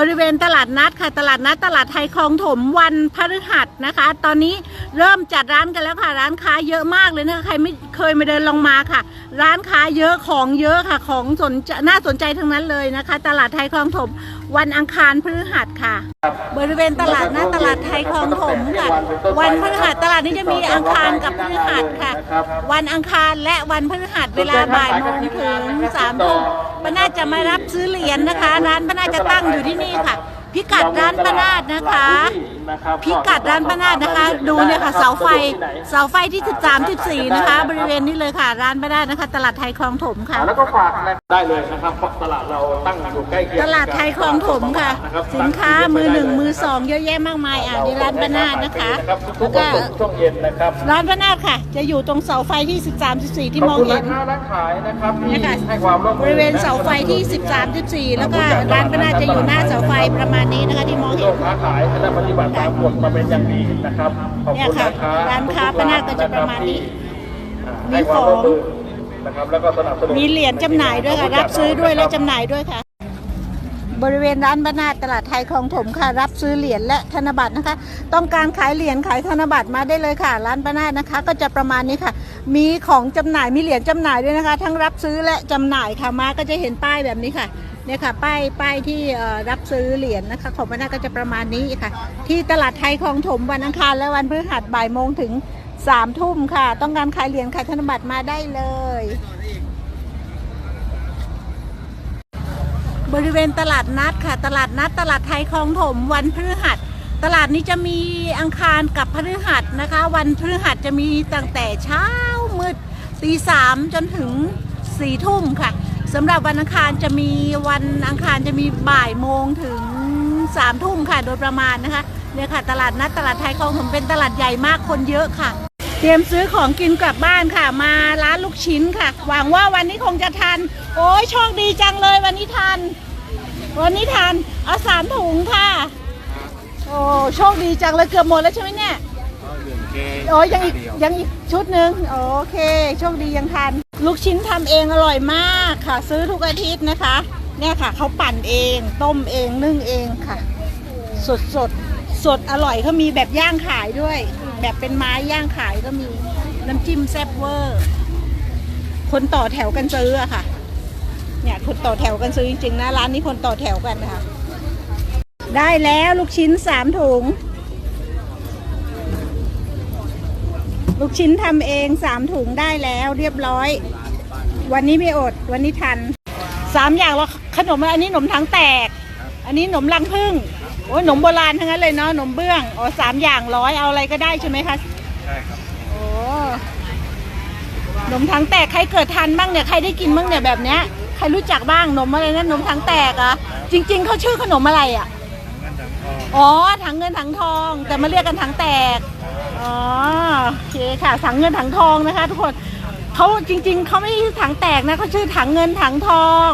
บริเวณตลาดนัดค่ะ ตลาดนัดตลาดไทยคลองถมวันพฤหัสนะคะ ตอนนี้เริ่มจัดร้านกันแล้วค่ะ ร้านค้าเยอะมากเลยนะคะใครไม่เคยมาเดินลองมาค่ะ ร้านค้าเยอะของเยอะค่ะ ของสนน่าสนใจทั้งนั้นเลยนะคะ ตลาดไทยคลองถมวันอังคารพฤหัสค่ะ บริเวณตลาดหน้าตลาดไทยคลองถมค่ะ วันพฤหัสตลาดนี้จะมีอังคารกับพฤหัสค่ะ วันอังคารและวันพฤหัสเวลาบ่ายโมงถึงสามทุ่ม ป้านาจะมารับซื้อเหรียญนะคะ ร้านป้านาจะตั้งอยู่ที่นี่ค่ะ พิกัดร้านป้านาฏ นะคะพิกัดร้านป้านาฏนะคะ ดูเนี่ยค่ะเสาไฟเสาไฟที่13 14นะคะ บริเวณนี้เลยค่ะ ร้านป้านาฏนะคะ ตลาดไทยคลองถมค่ะ แล้วก็ฝากนะได้เลยนะครับเพราะตลาดเราตั้งอยู่ใกล้เคียงตลาดไทยคลองถมค่ะ สินค้ามือหนึ่งมือสองเยอะแยะมากมายอะในร้านป้านาฏนะคะทุแล้กววัก็นศุกร์ช่วงเย็นนะครับร้านป้านาฏค่ะ จะอยู่ตรงเสาไฟที่ 13 14 ที่ขอบมองคุณเห็ร้านนค้าร้านขายนะครับที่เนี่ยค่ะให้ความร่วมมืบริเวณเสาไฟที่ 13 14 แล้วก็ร้านป้านาฏจะอยู่หน้าเสาไฟประมาณนี้นะคะที่มองร่เห็วนมค้าขายและปฏิบัติตามกฎมาเป็นอย่างดีนะครับขอบเนี่ยคุณค่ะร้านค้าร้านค้าทุกป้านาฏก็จะประมาณนี้ที่ให้ความร่วมมือนะครับแล้วก็สนับสนุนมีเหรียญจำหน่ายด้วยค่ะรับซื้อด้วยและจำหน่ายด้วยค่ะ บริเวณร้านบ้านนาฏตลาดไทยคลองถมค่ะ รับซื้อเหรียญและธนบัตรนะคะ ต้องการขายเหรียญขายธนบัตรมาได้เลยค่ะ ร้านบ้านนาฏนะคะ ก็จะประมาณนี้ค่ะ มีของจำหน่ายมีเหรียญจำหน่ายด้วยนะคะ ทั้งรับซื้อและจำหน่ายค่ะมาก็จะเห็นป้ายแบบนี้ค่ะเนี่ยค่ะป้ายป้ายที่รับซื้อเหรียญนะคะ ของบ้านาก็จะประมาณนี้ค่ะ ที่ตลาดไทยคลองถมวันอังคารและวันพฤหัสบ่ายโมงถึงสามทุ่มค่ะ ต้องการขายเหรียญขายธนบัตรมาได้เลย บริเวณตลาดนัดค่ะ ตลาดนัดตลาดไทยคลองถมวันพฤหัส ตลาดนี้จะมีอังคารกับพฤหัสนะคะ วันพฤหัสจะมีตั้งแต่เช้ามืดตีสามจนถึงสี่ทุ่มค่ะสำหรับวันอังคารจะมีวันอังคารจะมีบ่ายโมงถึงสามทุ่มค่ะโดยประมาณนะคะเนี่ยค่ะ ตลาดนัดตลาดไทยคลองถมเป็นตลาดใหญ่มากคนเยอะค่ะ เตรียมซื้อของกินกลับบ้านค่ะ มาร้านลูกชิ้นค่ะ หวังว่าวันนี้คงจะทัน โอ้ยโชคดีจังเลยวันนี้ทัน วันนี้ทันเอาสามถุงค่ะ โอ้โชคดีจังเลยเกือบหมดแล้วใช่ไหมเนี่ยโอ้ยยังอีกยังอีกชุดหนึ่งโอเค โชคดียังทัน ลูกชิ้นทำเองอร่อยมากค่ะ ซื้อทุกอาทิตย์นะคะ เนี่ยค่ะเขาปั่นเองต้มเองนึ่งเองค่ะ สดสดสดอร่อยเขามีแบบย่างขายด้วย แบบเป็นไม้ย่างขายก็มีน้ำจิ้มแซ่บเวอร์ คนต่อแถวกันซื้ออะค่ะ เนี่ยคนต่อแถวกันซื้อจริงๆนะร้านนี้คนต่อแถวกันนะคะ ได้แล้วลูกชิ้นสามถุง ลูกชิ้นทำเองสามถุงได้แล้วเรียบร้อย วันนี้ไม่อด วันนี้ทันสามอย่างแล้วขนมอันนี้ขนมทั้งแตก อันนี้ขนมรังผึ้งโอ้ยขนมโบราณทั้งนั้นเลยเนาะขนมเบื้องอ๋อสามอย่างร้อยเอาอะไรก็ได้ใช่ไหมคะใช่ครับโอ้ขนมทั้งแตกใครเกิดทันบ้างเนี่ยใครได้กินบ้างเนี่ยแบบเนี้ยใครรู้จักบ้างขนมอะไรนะขนมทั้งแตกอะจริง ๆเขาชื่อขนมอะไรอะ อ๋อ ถังเงินถังทอง แต่มาเรียกกันถังแตก อ๋อ โอเคค่ะ ถังเงินถังทองนะคะ ทุกคนเขาจริง ๆ เขาไม่ใช่ถังแตกนะเขาชื่อถังเงินถังทอง